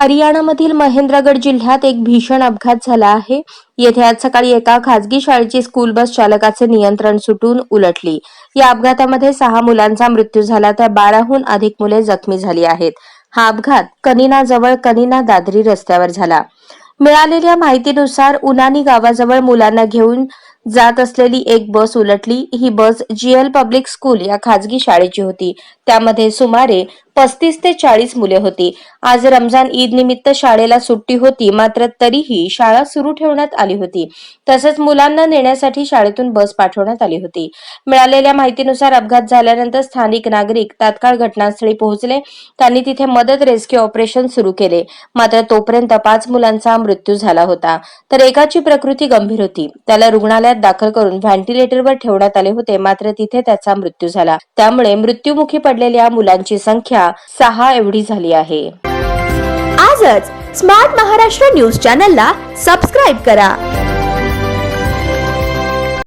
हरियाणामधील महेंद्रगड जिल्ह्यात एक भीषण अपघात झाला आहे. येथे आज सकाळी एका खासगी शाळेची स्कूल बस चालकाचे नियंत्रण सुटून उलटली. या अपघातामध्ये सहा मुलांचा मृत्यू झाला तर बाराहून अधिक मुले जखमी झाली आहेत. हा अपघात कनिना जवळ कनिना दादरी रस्त्यावर झाला. मिळालेल्या माहितीनुसार उनानी गावाजवळ मुलांना घेऊन जात असलेली एक बस उलटली. ही बस जीएल पब्लिक स्कूल या खाजगी शाळेची होती. त्यामध्ये सुमारे पस्तीस ते चाळीस मुले होती. आज रमजान ईद निमित्त शाळेला सुट्टी होती मात्र तरीही शाळा सुरू ठेवण्यात आली होती. तसंच मुलांना नेण्यासाठी शाळेतून बस पाठवण्यात आली होती. मिळालेल्या माहितीनुसार अपघात झाल्यानंतर स्थानिक नागरिक तात्काळ घटनास्थळी पोहोचले. त्यांनी तिथे मदत रेस्क्यू ऑपरेशन सुरू केले. मात्र तोपर्यंत पाच मुलांचा मृत्यू झाला होता. तर एकाची प्रकृती गंभीर होती. त्याला रुग्णालयात दाखल करून व्हेंटिलेटरवर ठेवण्यात आले होते. मात्र तिथे त्याचा मृत्यू झाला. त्यामुळे मृत्यूमुखी पडलेल्या मुलांची संख्या सहा एवढी झाली आहे. आजच स्मार्ट महाराष्ट्र न्यूज चॅनलला सबस्क्राईब करा.